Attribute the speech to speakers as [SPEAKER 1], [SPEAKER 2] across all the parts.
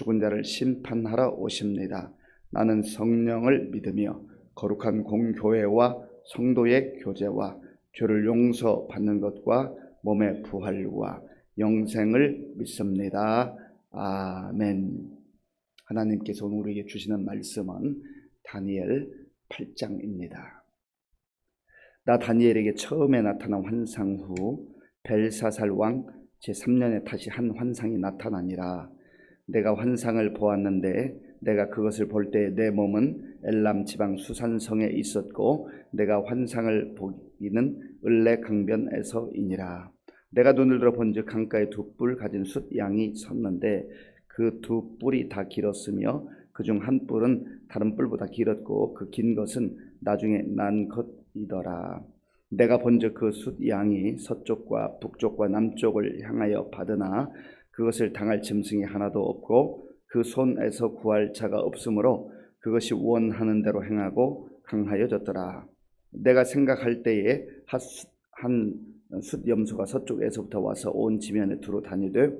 [SPEAKER 1] 죽은 자를 심판하러 오십니다. 나는 성령을 믿으며 거룩한 공교회와 성도의 교제와 죄를 용서받는 것과 몸의 부활과 영생을 믿습니다. 아멘. 하나님께서 오늘 우리에게 주시는 말씀은 다니엘 8장입니다. 나 다니엘에게 처음에 나타난 환상 후 벨사살 왕 제3년에 다시 한 환상이 나타나니라. 내가 환상을 보았는데 내가 그것을 볼 때 내 몸은 엘람 지방 수산성에 있었고 내가 환상을 보기는 을레 강변에서이니라. 내가 눈을 들어 본즉 강가에 두 뿔 가진 숫 양이 섰는데 그 두 뿔이 다 길었으며 그 중 한 뿔은 다른 뿔보다 길었고 그 긴 것은 나중에 난 것이더라. 내가 본즉 그 숫 양이 서쪽과 북쪽과 남쪽을 향하여 받으나 그것을 당할 짐승이 하나도 없고 그 손에서 구할 자가 없으므로 그것이 원하는 대로 행하고 강하여졌더라. 내가 생각할 때에 한 숫 염소가 서쪽에서부터 와서 온 지면에 두루 다니되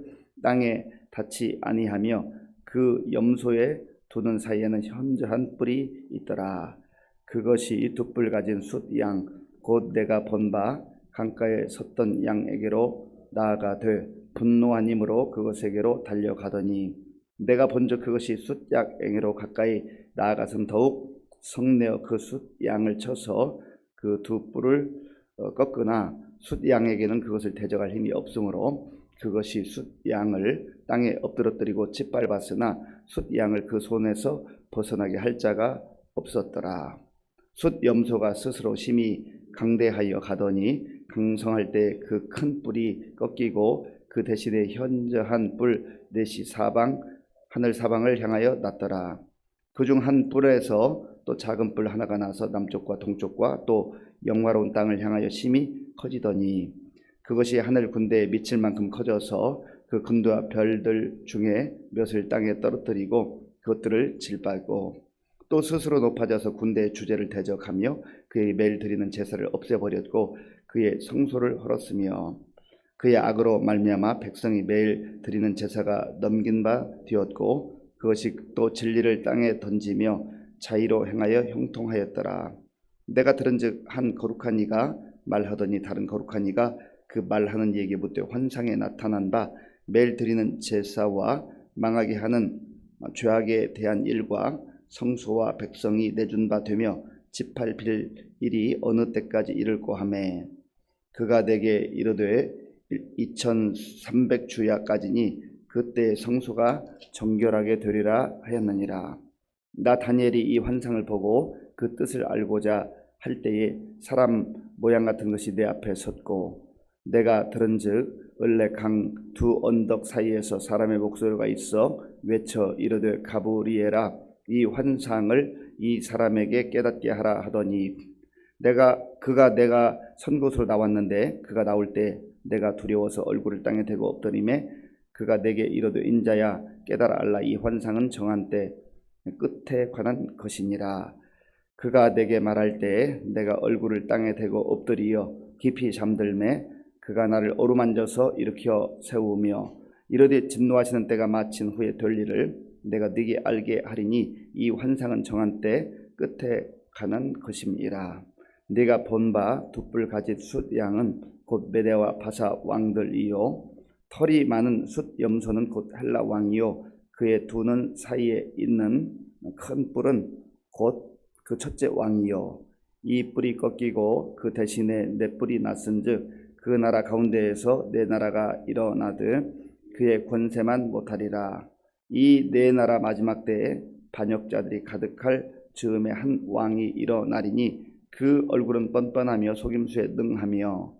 [SPEAKER 1] 땅에 닿지 아니하며 그 염소의 두는 사이에는 현저한 뿔이 있더라. 그것이 두뿔 가진 숫양 곧 내가 본 바 강가에 섰던 양에게로 나아가 되 분노한 힘으로 그것에게로 달려가더니 내가 본즉 그것이 숫양에게로 가까이 나아가선 더욱 성내어 그 숫양을 쳐서 그 두 뿔을 어, 꺾으나 숫양에게는 그것을 대적할 힘이 없으므로 그것이 숫양을 땅에 엎드러뜨리고 짓밟았으나 숫양을 그 손에서 벗어나게 할 자가 없었더라. 숫 염소가 스스로 심히 강대하여 가더니 강성할 때 그 큰 뿔이 꺾이고 그 대신에 현저한 뿔 넷이 사방 하늘 사방을 향하여 났더라. 그 중 한 뿔에서 또 작은 뿔 하나가 나서 남쪽과 동쪽과 또 영화로운 땅을 향하여 심히 커지더니 그것이 하늘 군대에 미칠 만큼 커져서 그 금도와 별들 중에 몇을 땅에 떨어뜨리고 그것들을 질밟고 또 스스로 높아져서 군대의 주제를 대적하며 그의 매일 드리는 제사를 없애버렸고 그의 성소를 헐었으며 그의 악으로 말미암아 백성이 매일 드리는 제사가 넘긴 바 되었고 그것이 또 진리를 땅에 던지며 자의로 행하여 형통하였더라. 내가 들은즉 한 거룩한 이가 말하더니 다른 거룩한 이가 그 말하는 묻되 환상에 나타난 바 매일 드리는 제사와 망하게 하는 죄악에 대한 일과 성소와 백성이 내준 바 되며 지팔빌 일이 어느 때까지 이를고 하매 그가 내게 이르되 2300주야까지니 그때 성소가 정결하게 되리라 하였느니라. 나 다니엘이 이 환상을 보고 그 뜻을 알고자 할 때에 사람 모양 같은 것이 내 앞에 섰고 내가 들은즉 을레 강두 언덕 사이에서 사람의 목소리가 있어 외쳐 이르되 가브리에라 이 환상을 이 사람에게 깨닫게 하라 하더니 내가 그가 내가 선 곳으로 나왔는데 그가 나올 때 내가 두려워서 얼굴을 땅에 대고 엎드림에 그가 내게 이르되 인자야 깨달아 알라 이 환상은 정한 때 끝에 관한 것이니라. 그가 내게 말할 때 내가 얼굴을 땅에 대고 엎드리어 깊이 잠들매 그가 나를 어루만져서 일으켜 세우며 이르되 진노하시는 때가 마친 후에 될 일을 내가 네게 알게 하리니 이 환상은 정한 때 끝에 가는 것임이라. 네가 본 바 두뿔 가진 숫 양은 곧 메대와 바사 왕들이요. 털이 많은 숫 염소는 곧 헬라 왕이요. 그의 두는 사이에 있는 큰 뿔은 곧 그 첫째 왕이요. 이 뿔이 꺾이고 그 대신에 내 뿔이 났은즉 그 나라 가운데에서 내 나라가 일어나듯 그의 권세만 못하리라. 이 네 나라 마지막 때에 반역자들이 가득할 즈음에 한 왕이 일어나리니 그 얼굴은 뻔뻔하며 속임수에 능하며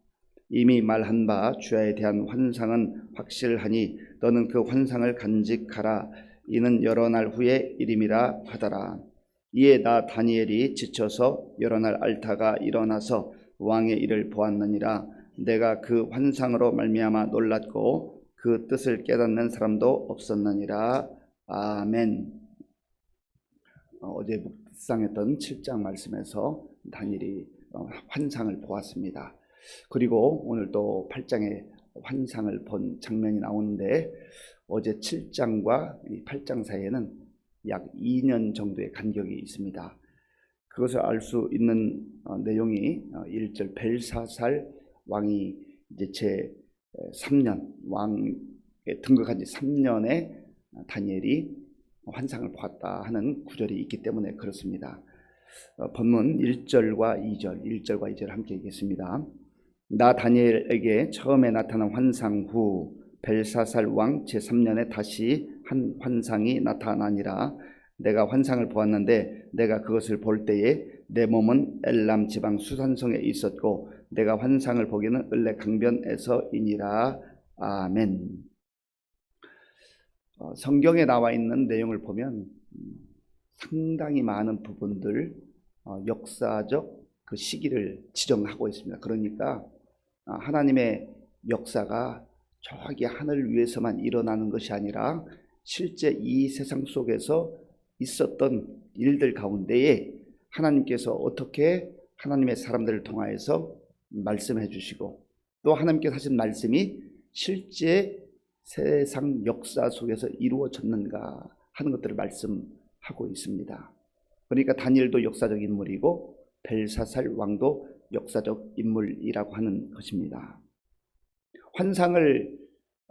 [SPEAKER 1] 이미 말한 바 주야에 대한 환상은 확실하니 너는 그 환상을 간직하라. 이는 여러 날 후에 이름이라 하더라. 이에 나 다니엘이 지쳐서 여러 날 앓다가 일어나서 왕의 일을 보았느니라. 내가 그 환상으로 말미암아 놀랐고 그 뜻을 깨닫는 사람도 없었느니라. 아멘. 어, 어제 묵상했던 7장 말씀에서 다니엘이 어, 환상을 보았습니다. 그리고 오늘 또 8장에 환상을 본 장면이 나오는데 어제 7장과 이 8장 사이에는 약 2년 정도의 간격이 있습니다. 그것을 알 수 있는 어, 내용이 1절 벨사살 왕이 이제 제 3년 왕에 등극한 지 3년에 다니엘이 환상을 보았다 하는 구절이 있기 때문에 그렇습니다. 어, 본문 1절과 2절, 1절과 2절 함께 읽겠습니다. 나 다니엘에게 처음에 나타난 환상 후 벨사살 왕 제3년에 다시 한 환상이 나타나니라 내가 환상을 보았는데 내가 그것을 볼 때에 내 몸은 엘람 지방 수산성에 있었고 내가 환상을 보기는 을레 강변에서이니라 아멘. 어, 성경에 나와 있는 내용을 보면 음, 상당히 많은 부분들 어, 역사적 그 시기를 지정하고 있습니다. 그러니까 아, 하나님의 역사가 저기 하늘 위에서만 일어나는 것이 아니라 실제 이 세상 속에서 있었던 일들 가운데에 하나님께서 어떻게 하나님의 사람들을 통하여서 말씀해 주시고 또 하나님께서 하신 말씀이 실제 세상 역사 속에서 이루어졌는가 하는 것들을 말씀하고 있습니다. 그러니까 다니엘도 역사적 인물이고 벨사살 왕도 역사적 인물이라고 하는 것입니다. 환상을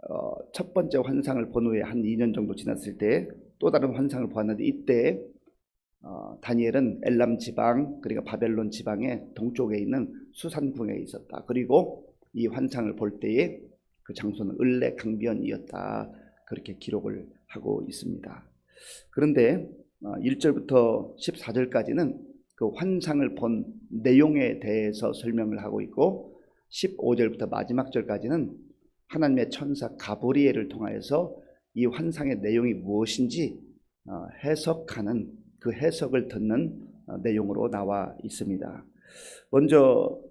[SPEAKER 1] 어, 첫 번째 환상을 본 후에 한 2년 정도 지났을 때 또 다른 환상을 보았는데 이때 어, 다니엘은 엘람 지방 그러니까 바벨론 지방의 동쪽에 있는 수산궁에 있었다. 그리고 이 환상을 볼 때에 그 장소는 을레 강변이었다. 그렇게 기록을 하고 있습니다. 그런데 1절부터 어, 14절까지는 그 환상을 본 내용에 대해서 설명을 하고 있고 15절부터 마지막 절까지는 하나님의 천사 가브리엘을 통하여서 이 환상의 내용이 무엇인지 어, 해석하는 그 해석을 듣는 어, 내용으로 나와 있습니다. 먼저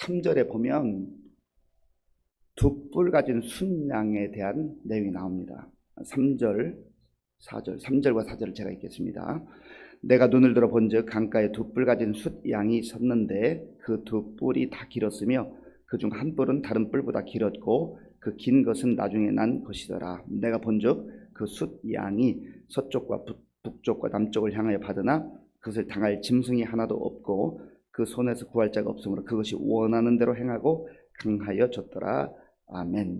[SPEAKER 1] 3절에 보면 두 뿔 가진 순양에 대한 내용이 나옵니다. 3절, 4절, 3절과 4절을 제가 읽겠습니다. 내가 눈을 들어 본즉 강가에 두 뿔 가진 숫 양이 섰는데 그 두 뿔이 다 길었으며 그 중 한 뿔은 다른 뿔보다 길었고 그 긴 것은 나중에 난 것이더라. 내가 본즉 그 숫 양이 서쪽과 북쪽과 남쪽을 향하여 받으나 그것을 당할 짐승이 하나도 없고 그 손에서 구할 자가 없으므로 그것이 원하는 대로 행하고 강하여 졌더라. 아멘.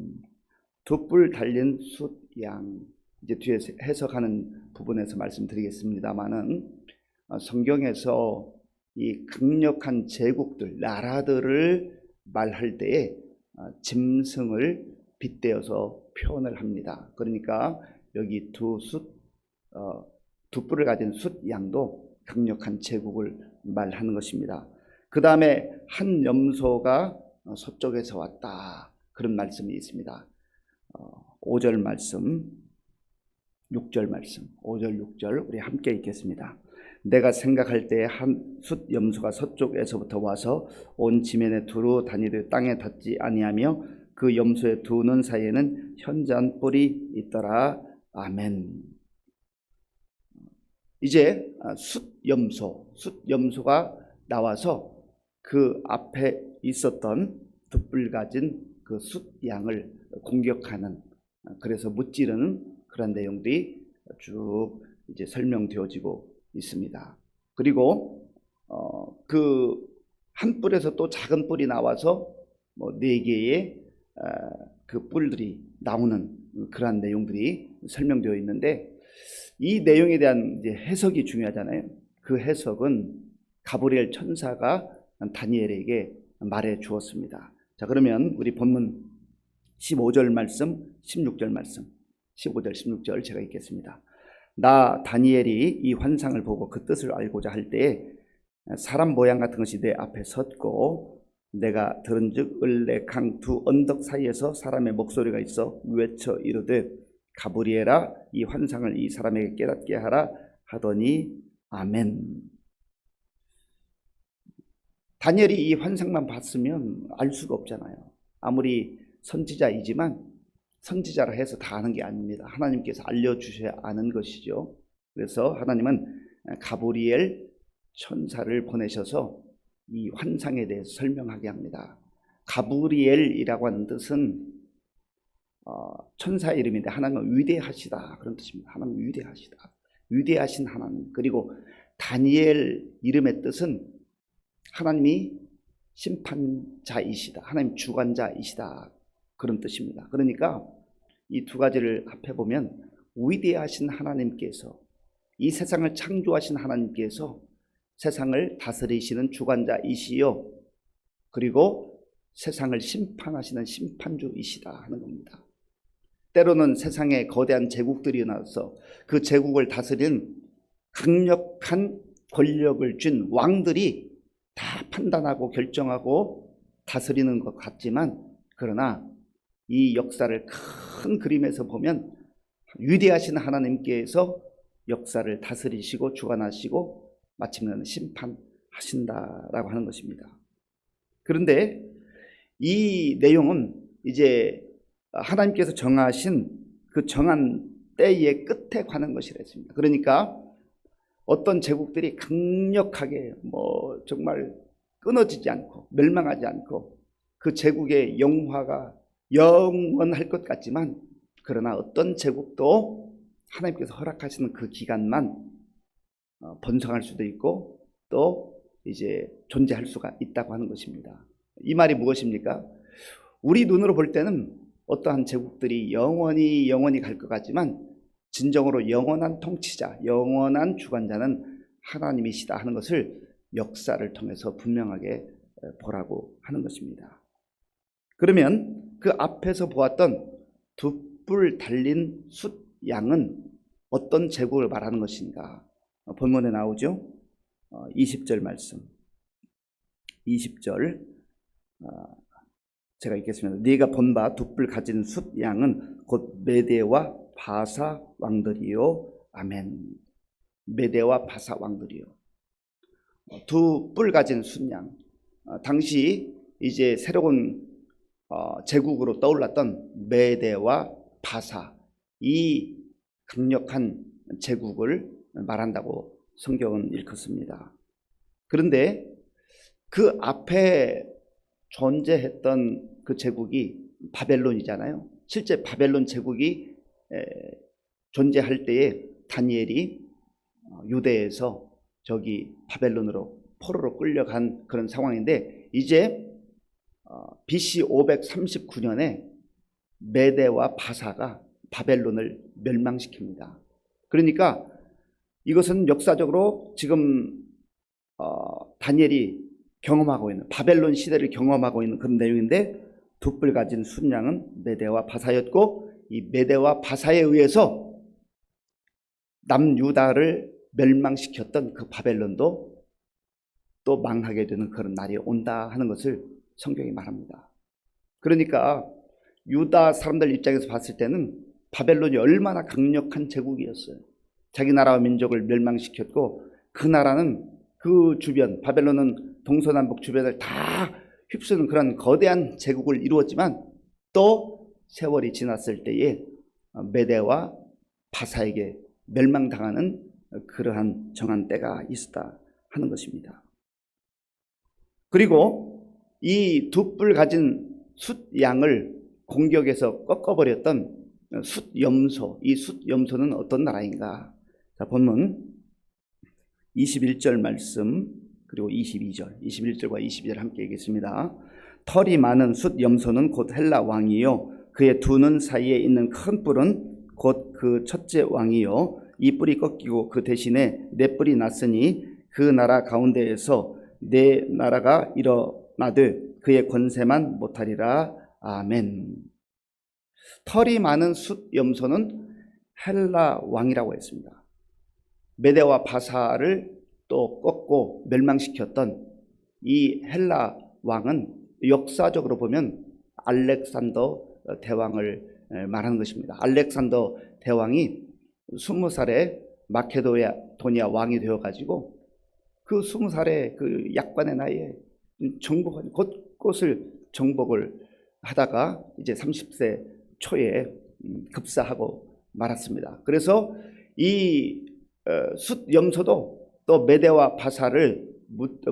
[SPEAKER 1] 두 뿔 달린 숫양 이제 뒤에 해석하는 부분에서 말씀드리겠습니다만은 어, 성경에서 이 강력한 제국들 나라들을 말할 때에 어, 짐승을 빗대어서 표현을 합니다. 그러니까 여기 두 숫, 어, 두 뿔을 가진 숫 양도 강력한 제국을 말하는 것입니다. 그 다음에 한 염소가 서쪽에서 왔다. 그런 말씀이 있습니다. 5절 말씀, 6절 말씀, 5절, 6절 우리 함께 읽겠습니다. 내가 생각할 때한숫 염소가 서쪽에서부터 와서 온 지면에 두루 다니듯 땅에 닿지 아니하며 그 염소의 두 눈 사이에는 현잔 뿔이 있더라. 아멘. 이제 숫 염소, 숫 염소가 나와서 그 앞에 있었던 두뿔 가진 그숫 양을 공격하는 그래서 무찌르는 그런 내용들이 쭉 이제 설명되어지고 있습니다. 그리고 어, 그 한 뿔에서 또 작은 뿔이 나와서 뭐 네 개의 어, 그 뿔들이 나오는 그러한 내용들이 설명되어 있는데 이 내용에 대한 이제 해석이 중요하잖아요. 그 해석은 가브리엘 천사가 다니엘에게 말해 주었습니다. 자, 그러면 우리 본문 15절 말씀, 16절 말씀, 15절, 16절 제가 읽겠습니다. 나 다니엘이 이 환상을 보고 그 뜻을 알고자 할 때에 사람 모양 같은 것이 내 앞에 섰고 내가 들은즉 을레 강 두 언덕 사이에서 사람의 목소리가 있어 외쳐 이르되 가브리엘아 이 환상을 이 사람에게 깨닫게 하라 하더니 아멘. 다니엘이 이 환상만 봤으면 알 수가 없잖아요. 아무리 선지자이지만 선지자라 해서 다 아는 게 아닙니다. 하나님께서 알려주셔야 아는 것이죠. 그래서 하나님은 가브리엘 천사를 보내셔서 이 환상에 대해서 설명하게 합니다. 가브리엘이라고 하는 뜻은 어, 천사 이름인데 하나님은 위대하시다 그런 뜻입니다. 하나님 위대하시다. 위대하신 하나님 그리고 다니엘 이름의 뜻은 하나님이 심판자이시다. 하나님 주관자이시다. 그런 뜻입니다. 그러니까 이 두 가지를 합해 보면 위대하신 하나님께서 이 세상을 창조하신 하나님께서 세상을 다스리시는 주관자이시요. 그리고 세상을 심판하시는 심판주이시다 하는 겁니다. 때로는 세상에 거대한 제국들이 나서 그 제국을 다스리는 강력한 권력을 쥔 왕들이 다 판단하고 결정하고 다스리는 것 같지만 그러나 이 역사를 큰 그림에서 보면 위대하신 하나님께서 역사를 다스리시고 주관하시고 마침내는 심판하신다라고 하는 것입니다. 그런데 이 내용은 이제 하나님께서 정하신 그 정한 때의 끝에 관한 것이라 했습니다. 그러니까 어떤 제국들이 강력하게 뭐 정말 끊어지지 않고 멸망하지 않고 그 제국의 영화가 영원할 것 같지만 그러나 어떤 제국도 하나님께서 허락하시는 그 기간만 어, 번성할 수도 있고 또 이제 존재할 수가 있다고 하는 것입니다. 이 말이 무엇입니까? 우리 눈으로 볼 때는 어떠한 제국들이 영원히 영원히 갈 것 같지만 진정으로 영원한 통치자, 영원한 주관자는 하나님이시다 하는 것을 역사를 통해서 분명하게 보라고 하는 것입니다. 그러면 그 앞에서 보았던 두 뿔 달린 숫 양은 어떤 제국을 말하는 것인가? 어, 본문에 나오죠. 20절 말씀. 20절 제가 읽겠습니다. 네가 본바 두 뿔 가진 숫 양은 곧 메대와 바사 왕들이요. 아멘. 메대와 바사 왕들이요. 어, 두뿔 가진 숫양. 어, 당시 이제 새로운 어, 제국으로 떠올랐던 메대와 바사 이 강력한 제국을 말한다고 성경은 일컫습니다. 그런데 그 앞에 존재했던 그 제국이 바벨론이잖아요. 실제 바벨론 제국이 존재할 때에 다니엘이 어, 유대에서 저기 바벨론으로 포로로 끌려간 그런 상황인데 이제 어, BC 539년에 메대와 바사가 바벨론을 멸망시킵니다. 그러니까 이것은 역사적으로 지금 어, 다니엘이 경험하고 있는 바벨론 시대를 경험하고 있는 그런 내용인데 두뿔 가진 순양은 메대와 바사였고 이 메대와 바사에 의해서 남유다를 멸망시켰던 그 바벨론도 또 망하게 되는 그런 날이 온다 하는 것을 성경이 말합니다. 그러니까 유다 사람들 입장에서 봤을 때는 바벨론이 얼마나 강력한 제국이었어요. 자기 나라와 민족을 멸망시켰고 그 나라는 그 주변 바벨론은 동서남북 주변을 다 휩쓰는 그런 거대한 제국을 이루었지만 또 세월이 지났을 때에 메대와 바사에게 멸망당하는 그러한 정한 때가 있었다 하는 것입니다. 그리고 이 두 뿔 가진 숫양을 공격해서 꺾어버렸던 숫염소, 이 숫염소는 어떤 나라인가? 자, 본문 21절 말씀 그리고 22절, 21절과 22절 함께 읽겠습니다. 털이 많은 숫염소는 곧 헬라 왕이요 그의 두 눈 사이에 있는 큰 뿔은 곧 그 첫째 왕이요 이 뿔이 꺾이고 그 대신에 네 뿔이 났으니 그 나라 가운데에서 네 나라가 일어 나되 그의 권세만 못하리라 아멘. 털이 많은 숫 염소는 헬라 왕이라고 했습니다. 메데와 바사를 또 꺾고 멸망시켰던 이 헬라 왕은 역사적으로 보면 알렉산더 대왕을 말하는 것입니다. 알렉산더 대왕이 스무 살에 마케도니아 도니아 왕이 되어가지고 그 스무 살의 그 약관의 나이에 정복 곳곳을 정복을 하다가 이제 30세 초에 음, 급사하고 말았습니다. 그래서 이 어, 숫 염소도 또 메대와 바사를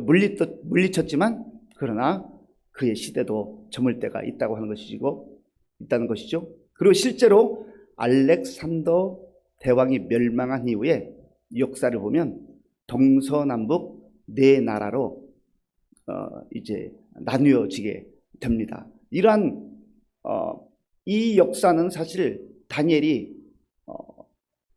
[SPEAKER 1] 물리, 물리쳤지만 그러나 그의 시대도 저물 때가 있다고 하는 것이고 있다는 것이죠. 그리고 실제로 알렉산더 대왕이 멸망한 이후에 역사를 보면 동서남북 네 나라로 어, 이제 나뉘어지게 됩니다. 이러한 어, 이 역사는 사실 다니엘이 어,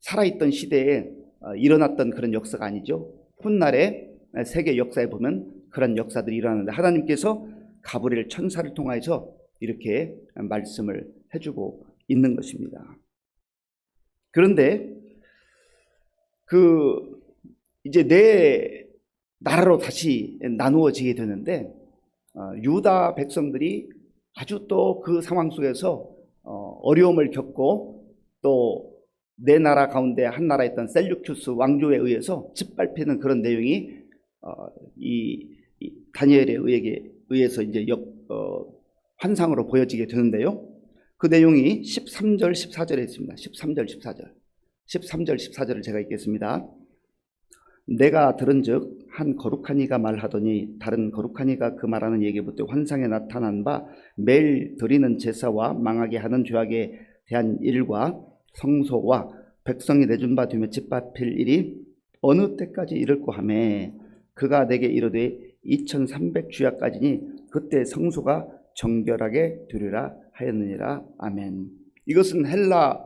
[SPEAKER 1] 살아있던 시대에 어, 일어났던 그런 역사가 아니죠. 훗날에 세계 역사에 보면 그런 역사들이 일어나는데 하나님께서 가브리엘 천사를 통하여서 이렇게 말씀을 해주고 있는 것입니다. 그런데 그 이제 내 나라로 다시 나누어지게 되는데 어, 유다 백성들이 아주 또 그 상황 속에서 어, 어려움을 겪고 또 내 나라 가운데 한 나라에 있던 셀류큐스 왕조에 의해서 짓밟히는 그런 내용이 어, 이, 이 다니엘에 의해, 의해서 이제 역, 어, 환상으로 보여지게 되는데요. 그 내용이 13절, 14절에 있습니다. 13절, 14절. 13절, 14절을 제가 읽겠습니다. 내가 들은즉 한 거룩한 이가 말하더니 다른 거룩한 이가 그 말하는 얘기부터 환상에 나타난 바 매일 드리는 제사와 망하게 하는 죄악에 대한 일과 성소와 백성이 내준 바 되며 짓밟힐 일이 어느 때까지 이를고 하매 그가 내게 이르되 2300 주야까지니 그때 성소가 정결하게 되리라 하였느니라 아멘. 이것은 헬라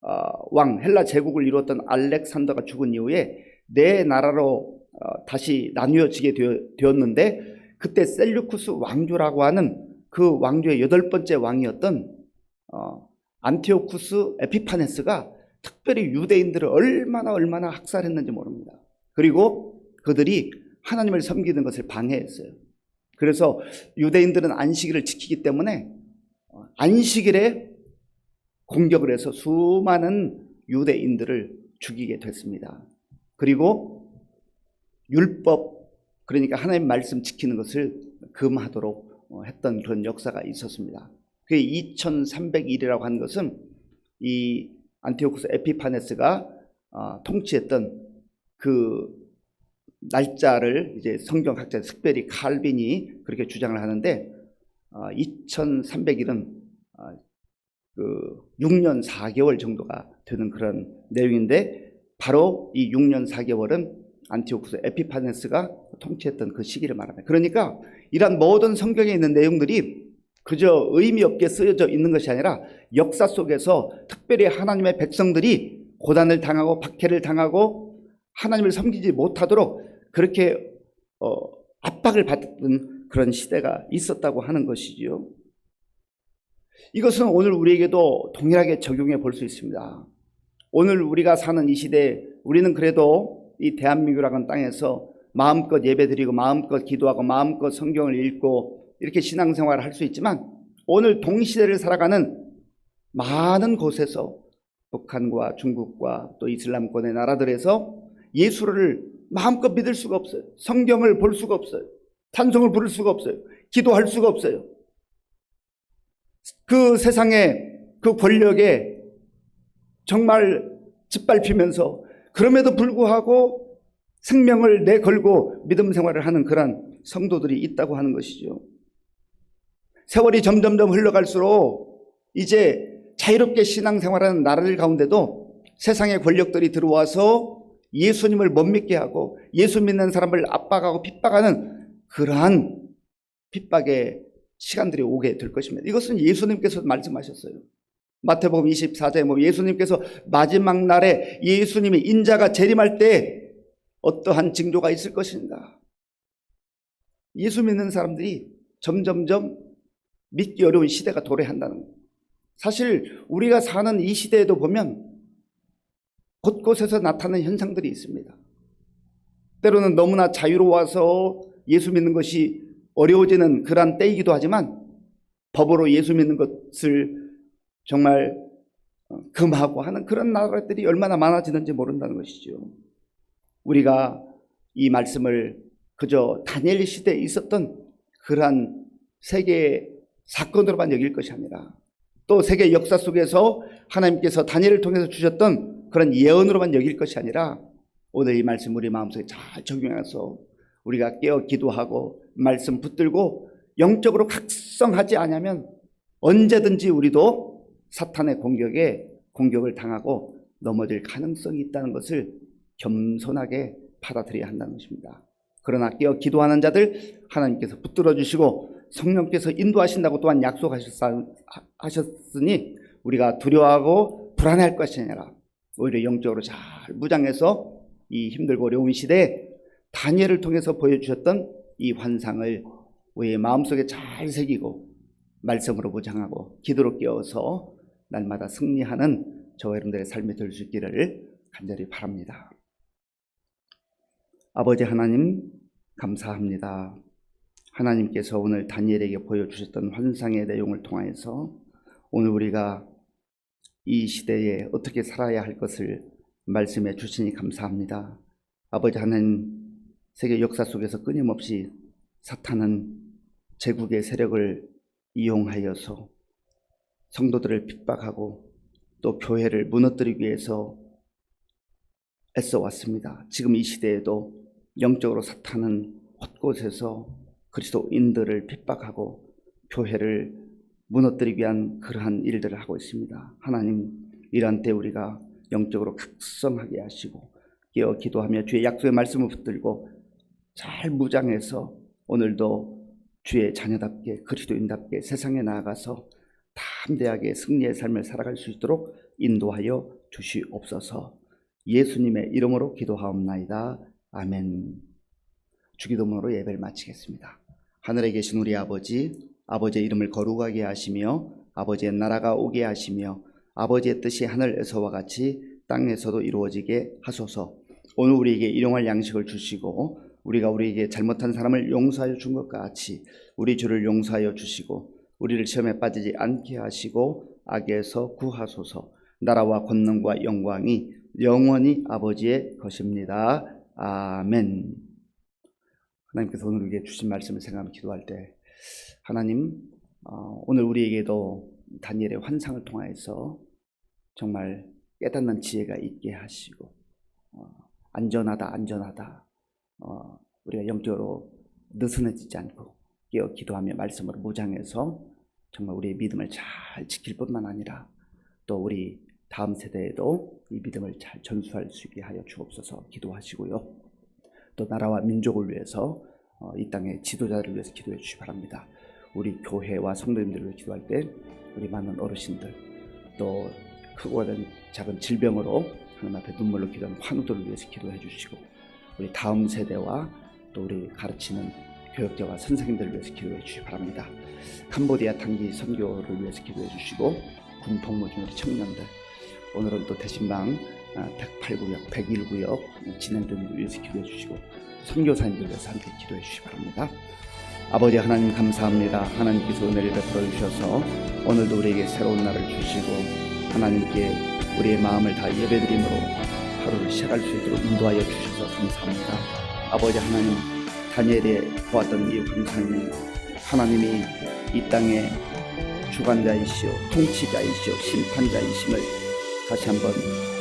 [SPEAKER 1] 어, 왕 헬라 제국을 이루었던 알렉산더가 죽은 이후에 네 나라로 어, 다시 나뉘어지게 되었는데 그때 셀류쿠스 왕조라고 하는 그 왕조의 여덟 번째 왕이었던 어, 안티오쿠스 에피파네스가 특별히 유대인들을 얼마나 얼마나 학살했는지 모릅니다. 그리고 그들이 하나님을 섬기는 것을 방해했어요. 그래서 유대인들은 안식일을 지키기 때문에 어, 안식일에 공격을 해서 수많은 유대인들을 죽이게 됐습니다. 그리고 율법 그러니까 하나님 말씀 지키는 것을 금하도록 어, 했던 그런 역사가 있었습니다. 그 2300일이라고 하는 것은 이 안티오쿠스 에피파네스가 어, 통치했던 그 날짜를 이제 성경학자 특별히 칼빈이 그렇게 주장을 하는데 2300일은 그 6년 4개월 정도가 되는 그런 내용인데 바로 이 6년 4개월은 안티오쿠스 에피파네스가 통치했던 그 시기를 말합니다. 그러니까 이런 모든 성경에 있는 내용들이 그저 의미 없게 쓰여져 있는 것이 아니라 역사 속에서 특별히 하나님의 백성들이 고단을 당하고 박해를 당하고 하나님을 섬기지 못하도록 그렇게 어, 압박을 받던 그런 시대가 있었다고 하는 것이지요. 이것은 오늘 우리에게도 동일하게 적용해 볼 수 있습니다. 오늘 우리가 사는 이 시대에 우리는 그래도 이 대한민국이라는 땅에서 마음껏 예배드리고 마음껏 기도하고 마음껏 성경을 읽고 이렇게 신앙생활을 할 수 있지만 오늘 동시대를 살아가는 많은 곳에서 북한과 중국과 또 이슬람권의 나라들에서 예수를 마음껏 믿을 수가 없어요. 성경을 볼 수가 없어요. 찬송을 부를 수가 없어요. 기도할 수가 없어요. 그 세상의 그 권력에 정말 짓밟히면서 그럼에도 불구하고 생명을 내걸고 믿음 생활을 하는 그런 성도들이 있다고 하는 것이죠. 세월이 점점점 흘러갈수록 이제 자유롭게 신앙생활하는 나라들 가운데도 세상의 권력들이 들어와서 예수님을 못 믿게 하고 예수 믿는 사람을 압박하고 핍박하는 그러한 핍박의 시간들이 오게 될 것입니다. 이것은 예수님께서 말씀하셨어요. 마태복음 24장에 보면 예수님께서 마지막 날에 예수님의 인자가 재림할 때 어떠한 징조가 있을 것인가. 예수 믿는 사람들이 점점점 믿기 어려운 시대가 도래한다는 거예요. 사실 우리가 사는 이 시대에도 보면 곳곳에서 나타나는 현상들이 있습니다. 때로는 너무나 자유로워서 예수 믿는 것이 어려워지는 그러한 때이기도 하지만 법으로 예수 믿는 것을 정말 어, 금하고 하는 그런 나라들이 얼마나 많아지는지 모른다는 것이죠. 우리가 이 말씀을 그저 다니엘 시대에 있었던 그러한 세계의 사건으로만 여길 것이 아니라 또 세계 역사 속에서 하나님께서 다니엘을 통해서 주셨던 그런 예언으로만 여길 것이 아니라 오늘 이 말씀 우리 마음속에 잘 적용해서 우리가 깨어 기도하고 말씀 붙들고 영적으로 각성하지 않으면 언제든지 우리도 사탄의 공격에 공격을 당하고 넘어질 가능성이 있다는 것을 겸손하게 받아들여야 한다는 것입니다. 그러나 깨어 기도하는 자들 하나님께서 붙들어 주시고 성령께서 인도하신다고 또한 약속하셨으니 우리가 두려워하고 불안할 것이 아니라 오히려 영적으로 잘 무장해서 이 힘들고 어려운 시대에 다니엘을 통해서 보여주셨던 이 환상을 우리의 마음속에 잘 새기고 말씀으로 무장하고 기도로 깨어서 날마다 승리하는 저와 여러분들의 삶이 될 수 있기를 간절히 바랍니다. 아버지 하나님 감사합니다. 하나님께서 오늘 다니엘에게 보여주셨던 환상의 내용을 통하여서 오늘 우리가 이 시대에 어떻게 살아야 할 것을 말씀해 주시니 감사합니다. 아버지 하나님 세계 역사 속에서 끊임없이 사탄은 제국의 세력을 이용하여서 성도들을 핍박하고 또 교회를 무너뜨리기 위해서 애써 왔습니다. 지금 이 시대에도 영적으로 사탄은 곳곳에서 그리스도인들을 핍박하고 교회를 무너뜨리기 위한 그러한 일들을 하고 있습니다. 하나님 이러한 때 우리가 영적으로 각성하게 하시고 깨어 기도하며 주의 약속의 말씀을 붙들고 잘 무장해서 오늘도 주의 자녀답게 그리스도인답게 세상에 나아가서 담대하게 승리의 삶을 살아갈 수 있도록 인도하여 주시옵소서. 예수님의 이름으로 기도하옵나이다. 아멘. 주기도문으로 예배를 마치겠습니다. 하늘에 계신 우리 아버지, 아버지의 이름을 거룩하게 하시며 아버지의 나라가 오게 하시며 아버지의 뜻이 하늘에서와 같이 땅에서도 이루어지게 하소서. 오늘 우리에게 일용할 양식을 주시고 우리가 우리에게 잘못한 사람을 용서하여 준 것 같이 우리 주를 용서하여 주시고 우리를 시험에 빠지지 않게 하시고 악에서 구하소서. 나라와 권능과 영광이 영원히 아버지의 것입니다. 아멘. 하나님께서 오늘 우리에게 주신 말씀을 생각하며 기도할 때 하나님 어, 오늘 우리에게도 다니엘의 환상을 통하여서 정말 깨닫는 지혜가 있게 하시고 어, 안전하다 안전하다 어, 우리가 영적으로 느슨해지지 않고 깨어 기도하며 말씀으로 무장해서 정말 우리의 믿음을 잘 지킬 뿐만 아니라 또 우리 다음 세대에도 이 믿음을 잘 전수할 수 있게 하여 주옵소서 기도하시고요. 또 나라와 민족을 위해서 어, 이 땅의 지도자들을 위해서 기도해 주시 바랍니다. 우리 교회와 성도님들을 위해 기도할 때 우리 많은 어르신들 또 크고 작은 질병으로 하나님 앞에 눈물로 기도하는 환우들을 위해서 기도해 주시고 우리 다음 세대와 또 우리 가르치는 교역자와 선생님들을 위해서 기도해 주시 바랍니다. 캄보디아 단기 선교를 위해서 기도해 주시고 군 복무 중 우리 청년들 오늘은 또 대신방 108구역, 101구역 진행되는 위해서 기도해 주시고 선교사님들 위해서 함께 기도해 주시기 바랍니다. 아버지 하나님 감사합니다. 하나님께서 은혜를 베풀어 주셔서 오늘도 우리에게 새로운 날을 주시고 하나님께 우리의 마음을 다 예배드림으로 하루를 시작할 수 있도록 인도하여 주셔서 감사합니다. 아버지 하나님 다니엘에 보았던 이 환상이 하나님이 이 땅의 주관자이시오 통치자이시오 심판자이심을 다시 한번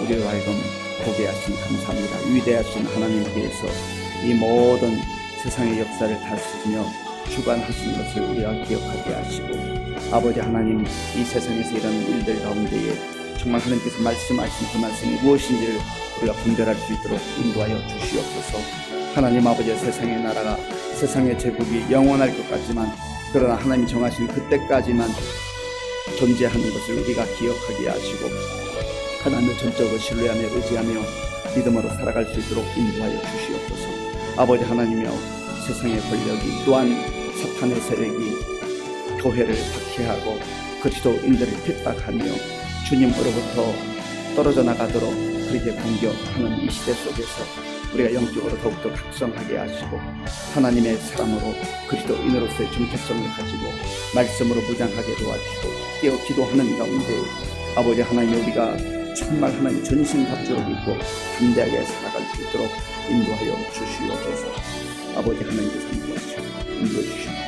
[SPEAKER 1] 우리로 하여금 보게 하시니 감사합니다. 위대하신 하나님께서 이 모든 세상의 역사를 다스리며 주관하시는 것을 우리가 기억하게 하시고 아버지 하나님 이 세상에서 일어나는 일들 가운데에 정말 하나님께서 말씀하신 그 말씀이 무엇인지를 우리가 분별할 수 있도록 인도하여 주시옵소서 하나님 아버지 세상의 나라가 세상의 제국이 영원할 것 같지만 그러나 하나님이 정하신 그때까지만 존재하는 것을 우리가 기억하게 하시고 하나님을 전적으로 신뢰하며 의지하며 믿음으로 살아갈 수 있도록 인도하여 주시옵소서. 아버지 하나님이여 세상의 권력이 또한 사탄의 세력이 교회를 박해하고 그리스도인들을 핍박하며 주님으로부터 떨어져 나가도록 그렇게 공격하는 이 시대 속에서 우리가 영적으로 더욱더 각성하게 하시고 하나님의 사람으로 그리스도인으로서의 정체성을 가지고 말씀으로 무장하게 도와주시고 깨어 기도하는 가운데 아버지 하나님 우리가 정말 하나님 전신갑주를 입고 담대하게 살아갈 수 있도록 인도하여 주시옵소서. 아버지 하나님께서 인도해 주시옵소서